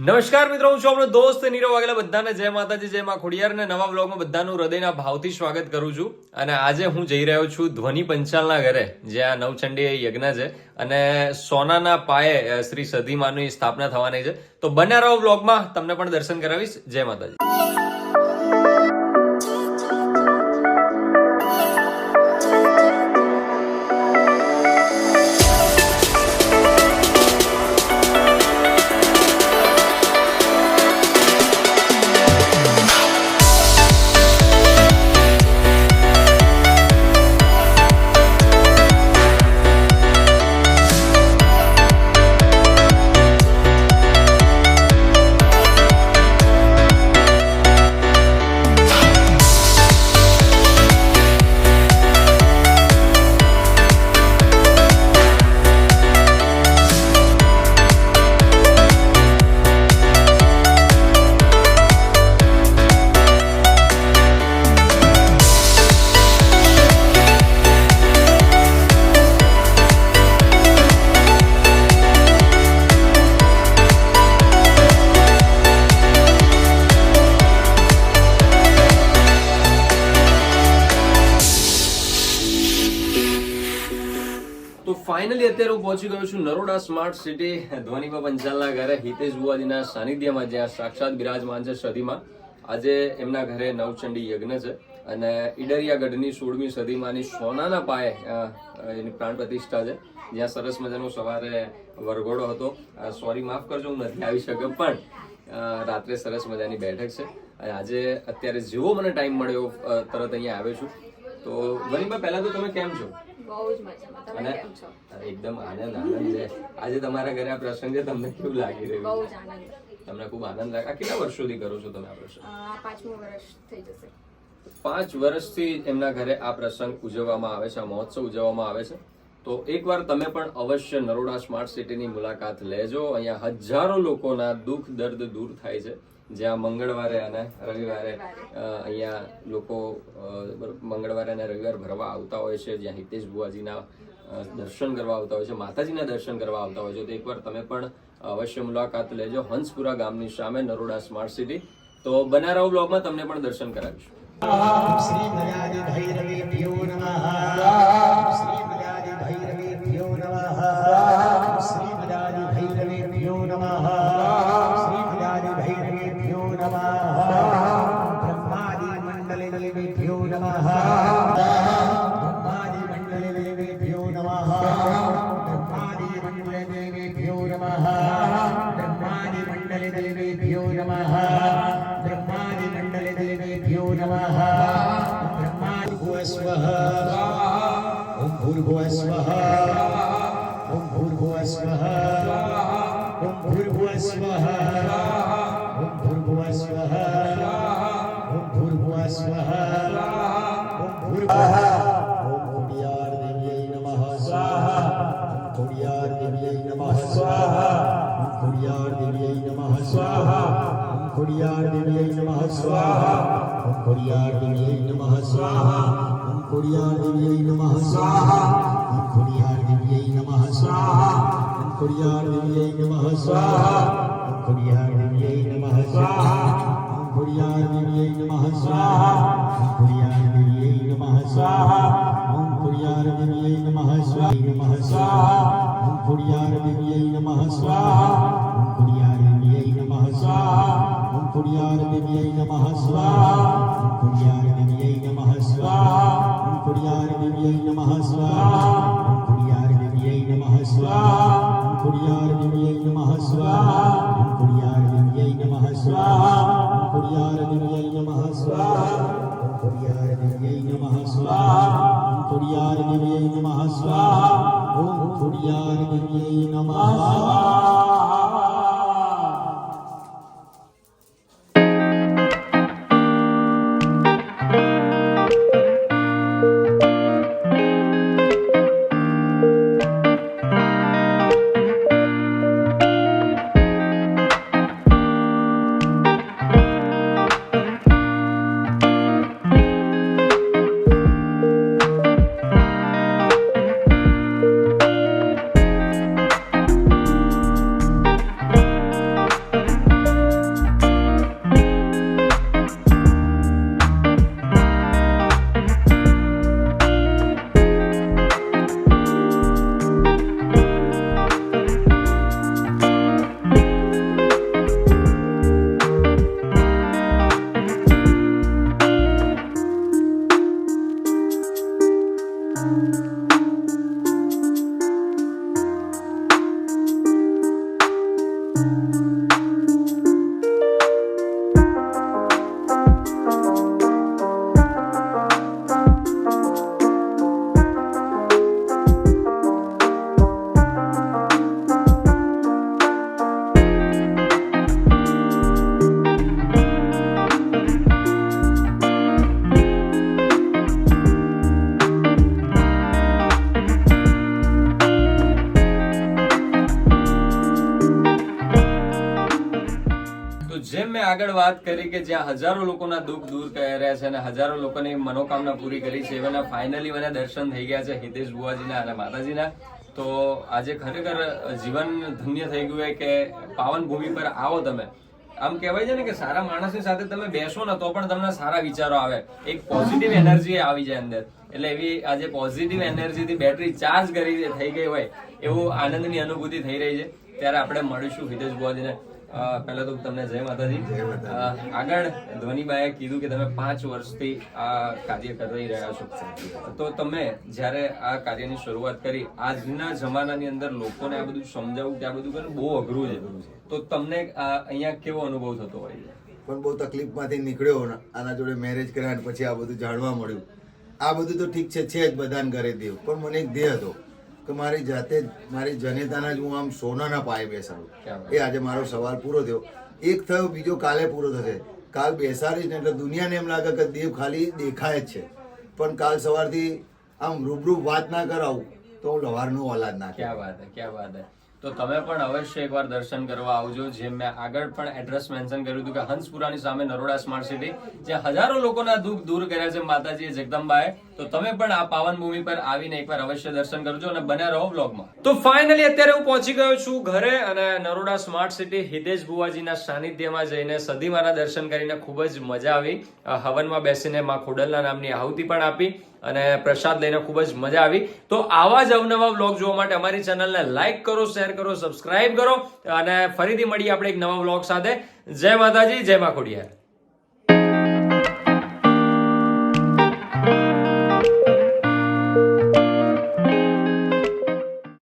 નમસ્કાર મિત્રો, હું છું આપણો દોસ્ત નીરવ વાઘેલા. બધાને જય માતાજી, જય મા ખોડિયાર અને નવા બ્લોગમાં બધાનું હૃદયના ભાવથી સ્વાગત કરું છું. અને આજે હું જઈ રહ્યો છું ધ્વનિ પંચાલના ઘરે જ્યાં નવચંડી યજ્ઞ છે. અને સોનાના પાયે શ્રી સધીમાની સ્થાપના થવાની છે. તો બન્યા રહો બ્લોગમાં તમને પણ દર્શન કરાવીશ. જય માતાજી. ફાઇનલી અત્યારે હું પહોંચી ગયો છું નરોડા સ્માર્ટ સિટી ધ્વનિબા પંચાલના ઘરે. હિતેશ બુવાજીના સાનિધ્યમાં, જ્યાં સાક્ષાત બિરાજમાન છે સદીમાં. આજે એમના ઘરે નવચંડી યજ્ઞ છે અને ઈડરિયાગઢની સોળમી સદીમાંની સોનાના પાયે એની પ્રાણ પ્રતિષ્ઠા છે. જ્યાં સરસ મજાનો સવારે વરઘોડો હતો. સોરી, માફ કરજો, હું નથી આવી શક્યો, પણ રાત્રે સરસ મજાની બેઠક છે. અને આજે અત્યારે જેવો મને ટાઈમ મળ્યો તરત અહીંયા આવ્યો છું. તો ગરીબા પહેલાં તો તમે કેમ છો? બહુ જ મજામાં તમે કેમ છો? એકદમ આનંદ આનંદ છે. આજે તમારા ઘરે આ પ્રસંગે તમને કેવું લાગી બહુ જ આનંદ. તમને ખૂબ આનંદ લાગે. કેટલા વર્ષોથી કરો છો તમે આ પ્રસંગ? આ પાંચમું વર્ષ થઈ જશે. પાંચ વર્ષથી એમના ઘરે આ પ્રસંગ ઉજવવામાં આવે છે આ મહોત્સવ ઉજવવામાં આવે છે. તો એકવાર તમે પણ અવશ્ય નરોડા સ્માર્ટ સિટીની મુલાકાત લેજો. અહીંયા હજારો લોકોના દુઃખ દર્દ દૂર થાય છે. જ્યાં મંગળવારે અને રવિવારે અહીંયા લોકો મંગળવારે અને રવિવાર ભરવા આવતા હોય છે જ્યાં હિતેશ ભુવાજીના દર્શન કરવા આવતા હોય છે માતાજીના દર્શન કરવા આવતા હોય છે. તો એકવાર તમે પણ અવશ્ય મુલાકાત લેજો હંસપુરા ગામની સામે નરોડા સ્માર્ટ સિટી. તો બનારાઓ બ્લોગમાં તમને પણ દર્શન કરાવીશું. શ્રી ભૈરવી શ્રી ભૈરવી નમઃ. ब्रह्मादिमण्डलदेवेभ्यो नमः ब्रह्मादिमण्डलदेवेभ्यो नमः ब्रह्मादिभुवस्वः ॐ भूर्भुवस्वः ॐ भूर्भुवस्वः ॐ भूर्भुवस्वः અંકુરિયા દેવીએ નમઃ સ્વાહા અંકુરિયા દેવીએ નમઃ સ્વાહા અંકુરિયા દેવીએ નમઃ સ્વાહા અંકુરિયા દેવીએ નમઃ સ્વાહા અંકુરિયા દેવીએ નમઃ સ્વાહા અંકુરિયા દેવીએ નમઃ સ્વાહા અંકુરિયા દેવીએ નમઃ સ્વાહા અંકુરિયા દેવીએ નમઃ સ્વાહા અંકુરિયા દેવીએ નમઃ સ્વાહા નમઃ સ્વાહા અંકુરિયા દેવીએ નમઃ સ્વાહા ॐ कोडियार देव्यै नमः स्वाहा ॐ कोडियार देव्यै नमः स्वाहा ॐ कोडियार देव्यै नमः स्वाहा ॐ कोडियार देव्यै नमः स्वाहा ॐ कोडियार देव्यै नमः स्वाहा ॐ कोडियार देव्यै नमः स्वाहा ॐ कोडियार देव्यै नमः स्वाहा ॐ कोडियार देव्यै नमः स्वाहा ॐ कोडियार देव्यै नमः स्वाहा ॐ कोडियार देव्यै नमः स्वाहा જેમ મેં આગળ વાત કરી કે જ્યાં હજારો લોકોના દુઃખ દૂર કર્યા છે અને હજારો લોકોની મનોકામના પૂરી કરી છે, એવાના ફાઇનલી મને દર્શન થઈ ગયા છે હિતેશ બુવાજીના અને માતાજીના. તો આજે ખરેખર જીવન ધન્ય થઈ ગયું કે પાવન ભૂમિ પર આવો તમે. આમ કહેવાય છે ને કે સારા માણસની સાથે તમે બેસો ને તો પણ તમને સારા વિચારો આવે. એક પોઝિટિવ એનર્જી આવી જાય અંદર. એટલે એવી આજે પોઝિટિવ એનર્જીથી બેટરી ચાર્જ કરી થઈ ગઈ હોય, એવું આનંદની અનુભૂતિ થઈ રહી છે. ત્યારે આપણે મળીશું હિતેશ બુવાજીને પહેલા તો તમને જય માતાજી. આગળ ધ્વનિબાએ કીધું કે તમે પાંચ વર્ષથી આ કાર્ય કરી રહ્યા છો. તો તમે જ્યારે આ કાર્યની શરૂઆત કરી આજના જમાનાની અંદર લોકોને આ બધું સમજાવવું કે આ બધું બહુ અઘરું છે. તો તમને આ અહીંયા કેવો અનુભવ થતો હોય પણ બહુ તકલીફમાંથી નીકળ્યો આના જોડે મેરેજ કર્યા અને પછી આ બધું જાણવા મળ્યું. આ બધું તો ઠીક છે છે જ બધાને ઘરે દેવ પણ મને એક ધ્યેય હતો. કે મારી જાતે જ મારી જનેતાના જ હું આમ સોનાના પાયે બેસાડું. એ આજે મારો સવાલ પૂરો થયો. એક થયો બીજો કાલે પૂરો થશે. કાલ બેસાડીશ ને એટલે દુનિયાને એમ લાગે કે દેવ ખાલી દેખાય જ છે. પણ કાલ સવારથી આમ રૂબરૂ વાત ના કરાવું તો હું લવારનો ઓલાદ ના ક્યાં વાત ક્યાં વાત તો તમે પણ અવશ્ય એકવાર દર્શન કરવા આવજો. જેમ મેં આગળ પણ એડ્રેસ મેન્શન કર્યું હતું કે હંસપુરાની સામે નરોડા સ્માર્ટ સિટી જે હજારો લોકોના દુઃખ દૂર કર્યા છે માતાજી જગદંબાએ. તો તમે પણ આ પાવન ભૂમિ પર આવીને એકવાર અવશ્ય દર્શન કરજો અને બન્યા રહો બ્લોગમાં તો ફાઇનલી અત્યારે હું પહોંચી ગયો છું ઘરે અને નરોડા સ્માર્ટ સિટી હિતેશ બુવાજીના સાનિધ્યમાં જઈને સદીમાના દર્શન કરીને ખૂબ જ મજા આવી. હવનમાં બેસીને માં ખોડલના નામની આહુતિ પણ આપી. અને પ્રસાદ લઈને ખૂબ જ મજા આવી. તો આવા જ અવનવા વ્લોગ જોવા માટે અમારી ચેનલને લાઈક કરો, શેર કરો, સબસ્ક્રાઇબ કરો અને ફરીથી મળીએ આપણે એક નવા વ્લોગ સાથે. જય માતાજી, જય મા ખોડિયાર.